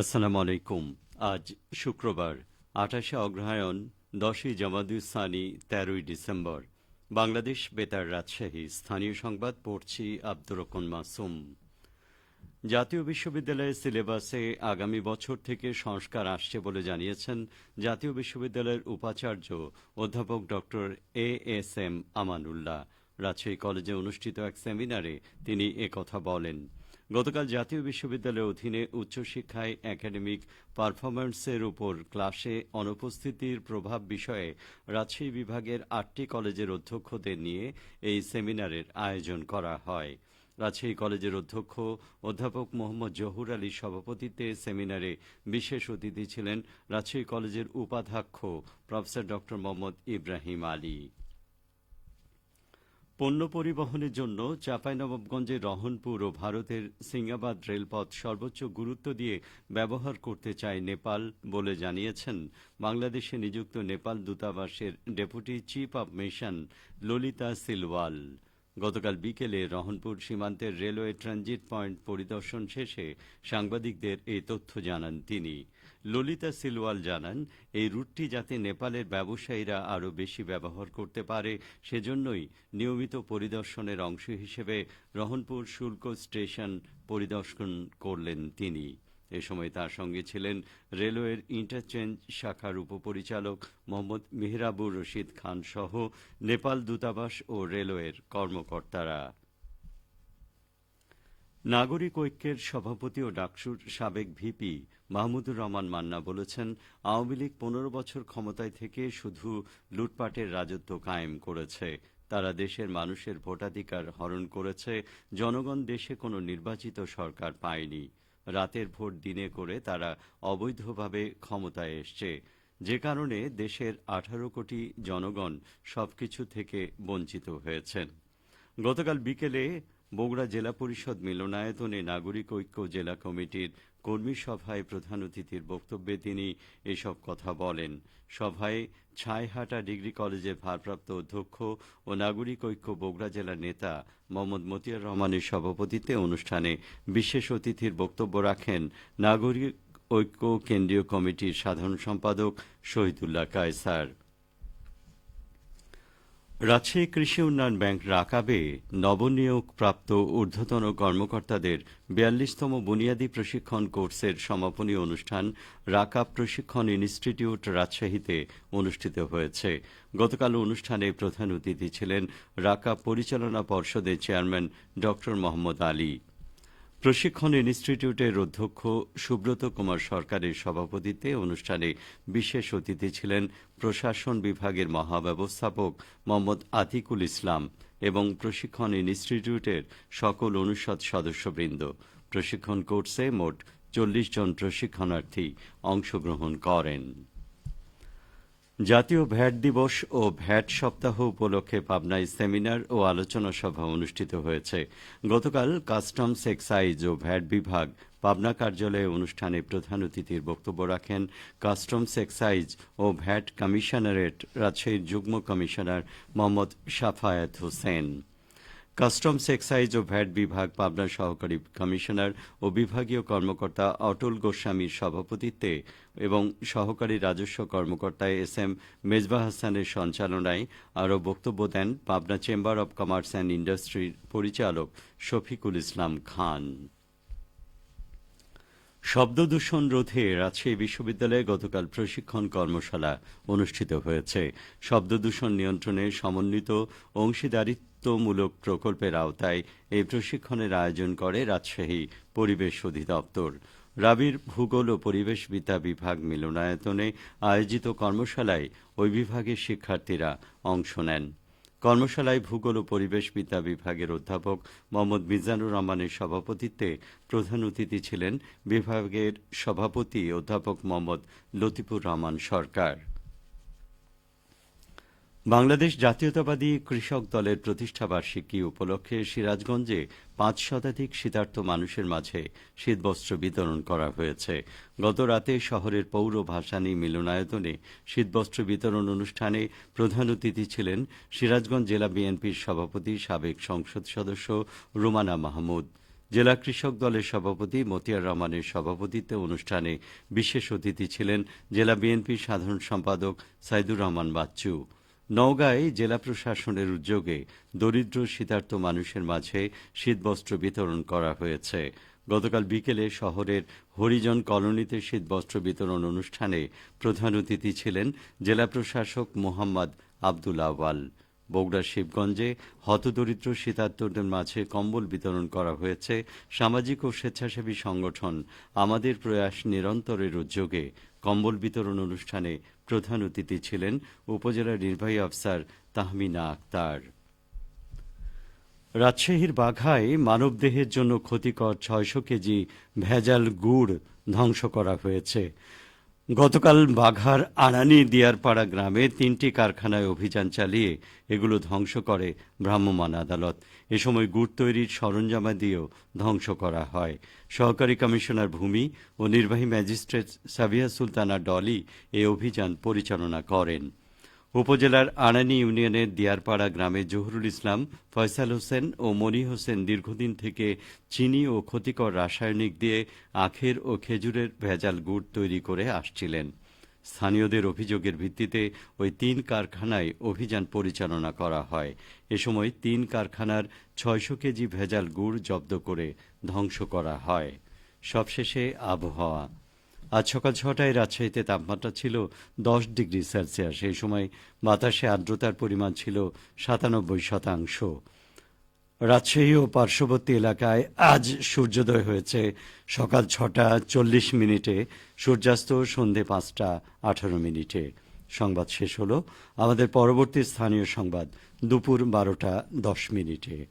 আসসালামু আলাইকুম। আজ শুক্রবার, আঠাশে অগ্রহায়ণ, দশই জামাদুসানি তেরোই ডিসেম্বর। বাংলাদেশ বেতার রাজশাহী, স্থানীয় সংবাদ পড়ছি আব্দুর মাসুম। জাতীয় বিশ্ববিদ্যালয়ের সিলেবাসে আগামী বছর থেকে সংস্কার আসছে বলে জানিয়েছেন জাতীয় বিশ্ববিদ্যালয়ের উপাচার্য অধ্যাপক doctor A S M Amanullah. Rajshahi কলেজে অনুষ্ঠিত এক সেমিনারে তিনি একথা বলেন। গতকাল জাতীয় বিশ্ববিদ্যালয়ের অধীনে উচ্চশিক্ষায় একাডেমিক পারফরম্যান্সের উপর ক্লাসে অনুপস্থিতির প্রভাব বিষয়ে রাজশাহী বিভাগের আটটি কলেজের অধ্যক্ষদের নিয়ে এই সেমিনারের আয়োজন করা হয়। রাজশাহী কলেজের অধ্যক্ষ অধ্যাপক মোহাম্মদ জহুর আলীর সভাপতিত্বে সেমিনারে বিশেষ অতিথি ছিলেন রাজশাহী কলেজের উপাধ্যক্ষ প্রফেসর ড মোহাম্মদ ইব্রাহিম আলী। পণ্য পরিবহনের জন্য চাঁপাইনবাবগঞ্জের রহনপুর ও ভারতের সিঙ্গাবাদ রেলপথ সর্বোচ্চ গুরুত্ব দিয়ে ব্যবহার করতে চায় নেপাল বলে জানিয়েছেন বাংলাদেশে নিযুক্ত নেপাল দূতাবাসের deputy chief of mission Lalita Silwal. গতকাল বিকেলে রহনপুর সীমান্তের রেলওয়ে ট্রানজিট পয়েন্ট পরিদর্শন শেষে সাংবাদিকদের এই তথ্য জানান তিনি। ললিতা সিলওয়াল জানান, এই রুটটি যাতে নেপালের ব্যবসায়ীরা আরও বেশি ব্যবহার করতে পারে, সেজন্যই নিয়মিত পরিদর্শনের অংশ হিসেবে রহনপুর শুল্ক স্টেশন পরিদর্শন করলেন তিনি। এ সময় তার সঙ্গে ছিলেন রেলওয়ের ইন্টারচেঞ্জ শাখার উপপরিচালক মোহাম্মদ মেহরাবুর রশিদ খান সহ নেপাল দূতাবাস ও রেলওয়ের কর্মকর্তারা। নাগরিক ঐক্যের সভাপতি ও ডাকসুর সাবেক ভিপি মাহমুদুর রহমান মান্না বলেছেন, আওয়ামী লীগ পনেরো বছর ক্ষমতায় থেকে শুধু লুটপাটের রাজত্ব কায়েম করেছে। তারা দেশের মানুষের ভোটাধিকার হরণ করেছে, জনগণ দেশে কোনো নির্বাচিত সরকার পায়নি। রাতের ভোট দিনে করে তারা অবৈধভাবে ক্ষমতায় এসছে। যে কারণে দেশের আঠারো কোটি জনগণ সবকিছু থেকে বঞ্চিত হয়েছেন। গতকাল বিকেলে বগুড়া জেলা পরিষদ মিলনায়তনে নাগরিক ঐক্য জেলা কমিটির কর্মী সভায় প্রধান অতিথির বক্তব্যে তিনি এসব কথা বলেন। সভায় ছাইহাটা ডিগ্রি কলেজের ভারপ্রাপ্ত অধ্যক্ষ ও নাগরিক ঐক্য বগুড়া জেলার নেতা মোহাম্মদ মতিয়ার রহমানের সভাপতিত্বে অনুষ্ঠানে বিশেষ অতিথির বক্তব্য রাখেন নাগরিক ঐক্য কেন্দ্রীয় কমিটির সাধারণ সম্পাদক শহীদুল্লাহ কায়সার। রাজশাহী কৃষি উন্নয়ন ব্যাংক রাকাবে নবনিয়োগ প্রাপ্ত ঊর্ধ্বতন কর্মকর্তাদের বিয়াল্লিশতম বুনিয়াদী প্রশিক্ষণ কোর্সের সমাপনী অনুষ্ঠান রাকাব প্রশিক্ষণ ইনস্টিটিউট রাজশাহীতে অনুষ্ঠিত হয়েছে। গতকাল অনুষ্ঠানে প্রধান অতিথি ছিলেন রাকাব পরিচালনা পর্ষদের চেয়ারম্যান ড মোহাম্মদ আলী। প্রশিক্ষণ ইনস্টিটিউটের অধ্যক্ষ সুব্রত কুমার সরকারের সভাপতিত্বে অনুষ্ঠানে বিশেষ অতিথি ছিলেন প্রশাসন বিভাগের মহাব্যবস্থাপক মোহাম্মদ আতিকুল ইসলাম এবং প্রশিক্ষণ ইনস্টিটিউটের সকল অনুষদ সদস্যবৃন্দ। প্রশিক্ষণ কোর্সে মোট চল্লিশ জন প্রশিক্ষণার্থী অংশগ্রহণ করেন। জাতীয় ভ্যাট দিবস ও ভ্যাট সপ্তাহ উপলক্ষে পাবনায় সেমিনার ও আলোচনা সভা অনুষ্ঠিত হয়েছে। গতকাল কাস্টমস এক্সাইজ ও ভ্যাট বিভাগ পাবনা কার্যালয়ে অনুষ্ঠানে প্রধান অতিথির বক্তব্য রাখেন কাস্টমস এক্সাইজ ও ভ্যাট কমিশনারেট, রাজশাহীর যুগ্ম commissioner Mohammad Safayat Hossain. Customs excise ও ভ্যাট বিভাগ পাবনার সহকারী কমিশনার ও বিভাগীয় কর্মকর্তা অটল গোস্বামীর সভাপতিত্বে এবং সহকারী রাজস্ব কর্মকর্তা এস এম মেজবা হাসানের সঞ্চালনায় আরও বক্তব্য দেন Pabna chamber of commerce and ইন্ডাস্ট্রির পরিচালক শফিকুল ইসলাম খান। শব্দ দূষণ রোধে রাজশাহী বিশ্ববিদ্যালয়ে গতকাল প্রশিক্ষণ কর্মশালা অনুষ্ঠিত হয়েছে। শব্দ দূষণ নিয়ন্ত্রণে সমন্বিত অংশীদারিত্বমূলক প্রকল্পের আওতায় এই প্রশিক্ষণের আয়োজন করে রাজশাহী পরিবেশ অধিদপ্তর। রাবির ভূগোল ও পরিবেশবিদ্যা বিভাগ মিলনায়তনে আয়োজিত কর্মশালায় ওই বিভাগের শিক্ষার্থীরা অংশ নেন। কর্মশালায় ভূগোল ও পরিবেশবিদ্যা বিভাগের অধ্যাপক মোহাম্মদ মিজানুর রহমানের সভাপতিত্বে প্রধান অতিথি ছিলেন বিভাগের সভাপতি অধ্যাপক মোহাম্মদ লতিফুর রহমান সরকার। বাংলাদেশ জাতীয়তাবাদী কৃষক দলের প্রতিষ্ঠাবার্ষিকী উপলক্ষে সিরাজগঞ্জে পাঁচ শতাধিক শীতার্থ মানুষের মাঝে শীতবস্ত্র বিতরণ করা হয়েছে। গত রাতে শহরের পৌর ভাসানী মিলনায়তনে শীতবস্ত্র বিতরণ অনুষ্ঠানে প্রধান অতিথি ছিলেন সিরাজগঞ্জ জেলা বিএনপির সভাপতি, সাবেক সংসদ সদস্য রুমানা মাহমুদ। জেলা কৃষক দলের সভাপতি মতিয়ার রহমানের সভাপতিত্বে অনুষ্ঠানে বিশেষ অতিথি ছিলেন জেলা বিএনপির সাধারণ সম্পাদক সাইদুর রহমান বাচ্চু। নওগাঁয় জেলা প্রশাসনের উদ্যোগে দরিদ্র, শীতার্থ মানুষের মাঝে শীতবস্ত্র বিতরণ করা হয়েছে। গতকাল বিকেলে শহরের হরিজন কলোনিতে শীতবস্ত্র বিতরণ অনুষ্ঠানে প্রধান অতিথি ছিলেন জেলা প্রশাসক মোহাম্মদ আব্দুল আওয়াল বগুড়া শিবগঞ্জে হতদরিদ্র শীতার্তদের মাঝে কম্বল বিতরণ করা হয়েছে সামাজিক ও স্বেচ্ছাসেবী সংগঠন। আমাদের প্রয়াস নিরন্তরের উদ্যোগে কম্বল বিতরণ অনুষ্ঠানে প্রধান অতিথি ছিলেন উপজেলা নির্বাহী আফসার তাহমিনা আক্তার। রাজশাহীর বাঘায় মানবদেহের জন্য ক্ষতিকর ছয়শো কেজি ভেজাল গুড় ধ্বংস করা হয়েছে। গতকাল বাঘার আড়ানি দিয়ারপাড়া গ্রামে তিনটি কারখানায় অভিযান চালিয়ে এগুলো ধ্বংস করে ভ্রাম্যমাণ আদালত। এ সময় গুড় তৈরির সরঞ্জামা দিয়েও ধ্বংস করা হয়। সহকারী কমিশনার ভূমি ও নির্বাহী ম্যাজিস্ট্রেট সাবিয়া সুলতানা ডলি এ অভিযান পরিচালনা করেন। উপজেলার আনানি ইউনিয়নের দিয়ারপাড়া গ্রামে জহুরুল ইসলাম, ফয়সাল হোসেন ও মনি হোসেন দীর্ঘদিন থেকে চিনি ও ক্ষতিকর রাসায়নিক দিয়ে আখের ও খেজুরের ভেজাল গুড় তৈরি করে আসছিলেন। স্থানীয়দের অভিযোগের ভিত্তিতে ওই তিন কারখানায় অভিযান পরিচালনা করা হয়। এ সময় তিন কারখানার ছয়শো কেজি ভেজাল গুড় জব্দ করে ধ্বংস করা হয়। সবশেষে আবহাওয়া। আজ সকাল ছটায় রাজশাহীতে তাপমাত্রা ছিল দশ ডিগ্রি সেলসিয়াস। সেই সময় বাতাসে আর্দ্রতার পরিমাণ ছিল সাতানব্বই শতাংশ। রাজশাহী ও পার্শ্ববর্তী এলাকায় আজ সূর্যোদয় হয়েছে। সকাল ছটা চল্লিশ মিনিটে, সূর্যাস্ত সন্ধে পাঁচটা আঠারো মিনিটে। সংবাদ শেষ হলো। আমাদের পরবর্তী স্থানীয় সংবাদ দুপুর বারোটা দশ মিনিটে।